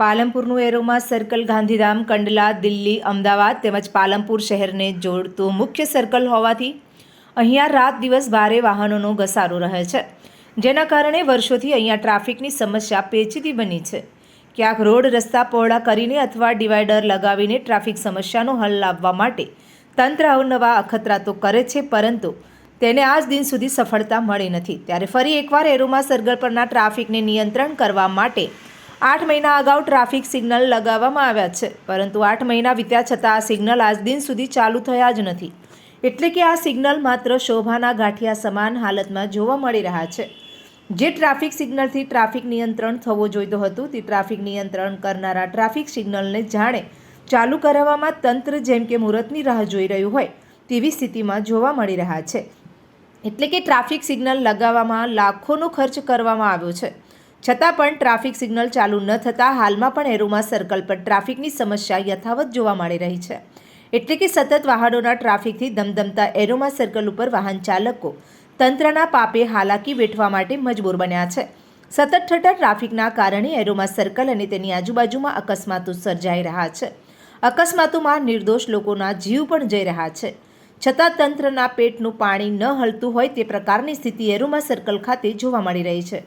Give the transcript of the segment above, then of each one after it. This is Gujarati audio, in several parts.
પાલનપુરનું એરોમા સર્કલ, ગાંધીધામ, કંડલા, દિલ્હી, અમદાવાદ તેમજ પાલનપુર શહેરને જોડતું મુખ્ય સર્કલ હોવાથી અહીંયા રાત દિવસ ભારે વાહનોનો ઘસારો રહે છે. જેના કારણે વર્ષોથી અહીંયા ટ્રાફિકની સમસ્યા પેચીદી બની છે. ક્યાંક રોડ રસ્તા પહોળા કરીને અથવા ડિવાઈડર લગાવીને ટ્રાફિક સમસ્યાનો હલ લાવવા માટે તંત્ર અવનવા અખતરા તો કરે છે, પરંતુ તેને આજ દિન સુધી સફળતા મળી નથી. ત્યારે ફરી એકવાર એરોમા સર્કલ પરના ટ્રાફિકને નિયંત્રણ કરવા માટે આઠ મહિના અગાઉ ટ્રાફિક સિગ્નલ લગાવવામાં આવ્યા છે, પરંતુ આઠ મહિના વીત્યા છતાં આ સિગ્નલ આજ દિન સુધી ચાલુ થયા જ નથી. એટલે કે આ સિગ્નલ માત્ર શોભાના ગાંઠિયા સમાન હાલતમાં જોવા મળી રહ્યા છે. જે ટ્રાફિક સિગ્નલથી ટ્રાફિક નિયંત્રણ થવો જોઈતો હતું, તે ટ્રાફિક નિયંત્રણ કરનારા ટ્રાફિક સિગ્નલને જાણે ચાલુ કરાવવામાં તંત્ર જેમ કે મુહૂર્તની રાહ જોઈ રહ્યું હોય, તેવી સ્થિતિમાં જોવા મળી રહ્યા છે. એટલે કે ટ્રાફિક સિગ્નલ લગાવવામાં લાખોનો ખર્ચ કરવામાં આવ્યો છે. છતાં પણ ટ્રાફિક સિગ્નલ ચાલુ ન થતાં હાલમાં પણ એરોમા સર્કલ પર ટ્રાફિકની સમસ્યા યથાવત જોવા મળી રહી છે. એટલે કે સતત વાહનોના ટ્રાફિકથી ધમધમતા એરોમા સર્કલ ઉપર વાહન ચાલકો તંત્રના પાપે હાલાકી વેઠવા માટે મજબૂર બન્યા છે. સતત થતા ટ્રાફિકના કારણે એરોમા સર્કલ અને તેની આજુબાજુમાં અકસ્માતો સર્જાઈ રહ્યા છે. અકસ્માતોમાં નિર્દોષ લોકોના જીવ પણ જઈ રહ્યા છે. છતાં તંત્રના પેટનું પાણી ન હલતું હોય તે પ્રકારની સ્થિતિ એરોમા સર્કલ ખાતે જોવા મળી રહી છે.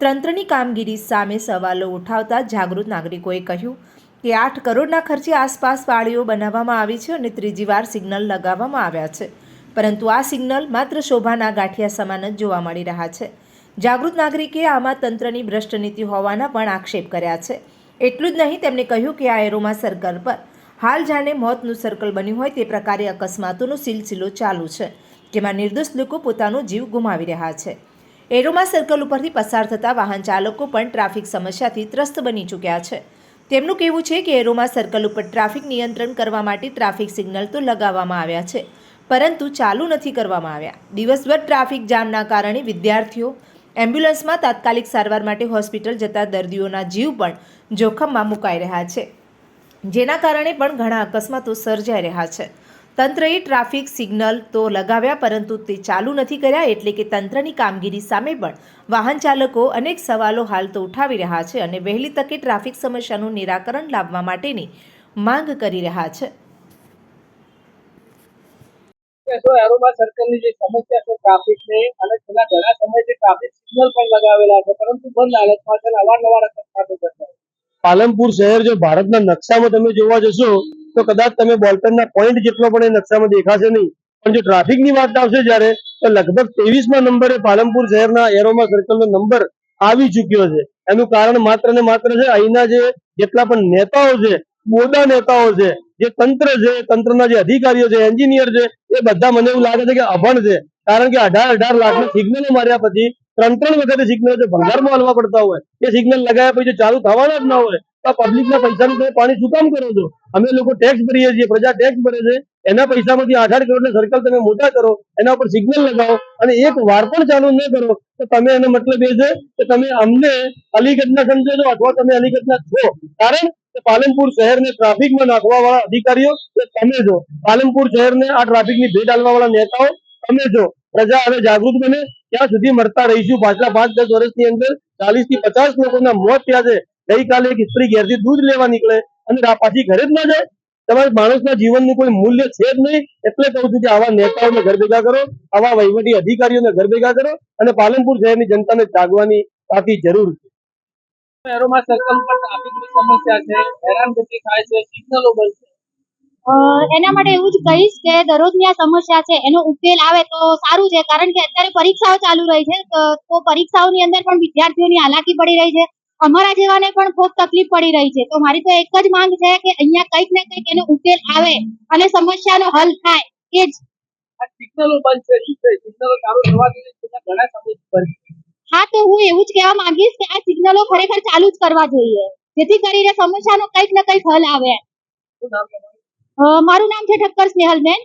તંત્રની કામગીરી સામે સવાલો ઉઠાવતા જાગૃત નાગરિકોએ કહ્યું કે આઠ કરોડના ખર્ચે આસપાસ પાળીઓ બનાવવામાં આવી છે અને ત્રીજી વાર સિગ્નલ લગાવવામાં આવ્યા છે. પરંતુ આ સિગ્નલ માત્ર શોભાના ગાંઠિયા સમાન જ જોવા મળી રહ્યા છે. જાગૃત નાગરિકે આમાં તંત્રની ભ્રષ્ટ નીતિ હોવાના પણ આક્ષેપ કર્યા છે. એટલું જ નહીં, તેમણે કહ્યું કે આ એરોમા સર્કલ પર હાલ જાણે મોતનું સર્કલ બન્યું હોય તે પ્રકારે અકસ્માતોનો સિલસિલો ચાલુ છે, જેમાં નિર્દોષ લોકો પોતાનો જીવ ગુમાવી રહ્યા છે. એરોમા સર્કલ ઉપરથી પસાર થતા વાહન ચાલકો પણ ટ્રાફિક સમસ્યાથી ત્રસ્ત બની ચૂક્યા છે. તેમનું કહેવું છે કે એરોમા સર્કલ ઉપર ટ્રાફિક નિયંત્રણ કરવા માટે ટ્રાફિક સિગ્નલ તો લગાવવામાં આવ્યા છે, પરંતુ ચાલુ નથી કરવામાં આવ્યા. દિવસભર ટ્રાફિક જામના કારણે વિદ્યાર્થીઓ એમ્બ્યુલન્સમાં તાત્કાલિક સારવાર માટે હોસ્પિટલ જતા દર્દીઓના જીવ પણ જોખમમાં મુકાઈ રહ્યા છે. જેના કારણે પણ ઘણા અકસ્માતો સર્જાઈ રહ્યા છે. તંત્રએ ટ્રાફિક સિગ્નલ તો લગાવ્યા પરંતુ તે ચાલુ નથી કર્યા એટલે કે તંત્રની કામગીરી સામે પણ વાહન ચાલકો અનેક સવાલો હાલ તો ઉઠાવી રહ્યા છે અને વહેલી તકે ટ્રાફિક સમસ્યાનું નિરાકરણ લાવવા માટેની માંગ કરી રહ્યા છે. કે જો એરોમા સર્કલની જે સમસ્યા છે ટ્રાફિકની અને છેલ્લા ઘણા સમયથી ટ્રાફિક સિગ્નલ પણ લગાવેલા છે પરંતુ બંધ હાલતમાં છે અવારનવાર અકસ્માતો થતા પાલનપુર શહેર જો ભારતના નકશામાં તમે જોવા જશો તો કદાચ તમે બોલપેનના પોઈન્ટ જેટલો પણ એ નકશામાં દેખાશે નહીં. પણ જો ટ્રાફિકની વાત આવશે જ્યારે, તો લગભગ ત્રેવીસમાં નંબરે પાલનપુર શહેરના એરોમા સર્કલનો નંબર આવી ચૂક્યો છે. એનું કારણ માત્ર ને માત્ર છે અહીંના જે જેટલા પણ નેતાઓ છે, બોડા નેતાઓ છે, જે તંત્ર છે, તંત્રના જે અધિકારીઓ છે એન્જિનિયર છે, એ બધા મને એવું લાગે છે કે અભણ છે. કારણ કે અઢાર અઢાર લાખનું સિગ્નલો માર્યા પછી ત્રણ ત્રણ વખતે સિગ્નલ જો ભંગારમાં હલવા પડતા હોય, એ સિગ્નલ લગાવ્યા પછી ચાલુ થવાના જ ના હોય. તો પબ્લિકના પૈસા નું પાણી શું કામ કરો છો? અમે લોકો ટેક્સ ભરીએ છીએ, પ્રજા ટેક્સ ભરે છે. એના પૈસામાંથી આધાર કરોડ સર્કલ તમે મોટા કરો, એના ઉપર સિગ્નલ લગાવો અને એક વાર પણ ચાલુ ન કરો, તો તમે એનો મતલબ એ છે કે તમે અમને અલીગઢના સમજો છો અથવા તમે અલીગઢના છો. કારણ કે પાલનપુર શહેરને ટ્રાફિકમાં નાખવા વાળા અધિકારીઓ તમે છો. પાલનપુર શહેરને આ ટ્રાફિકની ભેટ આલવા વાળા નેતાઓ તમે છો. પ્રજા હવે જાગૃત બને. ત્યાં સુધી મરતા રહીશું? પાછલા પાંચ દસ વર્ષની અંદર ચાલીસથી પચાસ લોકોના મોત થયા છે. ગઈકાલે એક સ્ત્રી ઘેરથી દૂધ લેવા નીકળે અને પાછી ઘરે જ ના જાય? તમારા માણસના જીવનનું કોઈ મૂલ્ય છે જ નહીં. એટલે કહું છું કે આવા નેતાઓને ઘર ભેગા કરો આવા વહીવટી અધિકારીઓને ઘર ભેગા કરો અને પાલનપુર શહેરની જનતાને જાગવાની પાકી જરૂર છે. એરોમા સર્કલ પર ટ્રાફિકની સમસ્યા છે હેરાનગતિ થાય છે સિગ્નલો બંધ છે. અ, એના માટે એવું જ કહીશ કે દરરોજની આ સમસ્યા છે એનો ઉકેલ આવે તો સારું છે કારણ કે અત્યારે પરીક્ષાઓ ચાલુ રહી છે તો તો પરીક્ષાઓની અંદર પણ વિદ્યાર્થીઓની હાલાકી પડી રહી છે. અમારા જેવાને પણ ખૂબ તકલીફ પડી રહી છે. તો મારી તો એક જ માંગ છે કે અહીંયા કંઈક ને કંઈક એનો ઉકેલ આવે અને સમસ્યાનો હલ થાય. એ જ. સિગ્નલો બંધ છે. શું છે? સિગ્નલો ચાલુ થવા જોઈએ ઘણા સમયથી બંધ હા તો હું એવું જ કહેવા માંગીશ કે આ સિગ્નલો ખરેખર ચાલુ જ કરવા જોઈએ. જેથી કરીને સમસ્યાનો કંઈક ને કંઈક હલ આવે. મારું નામ છે ઠક્કર સ્નેહલબેન.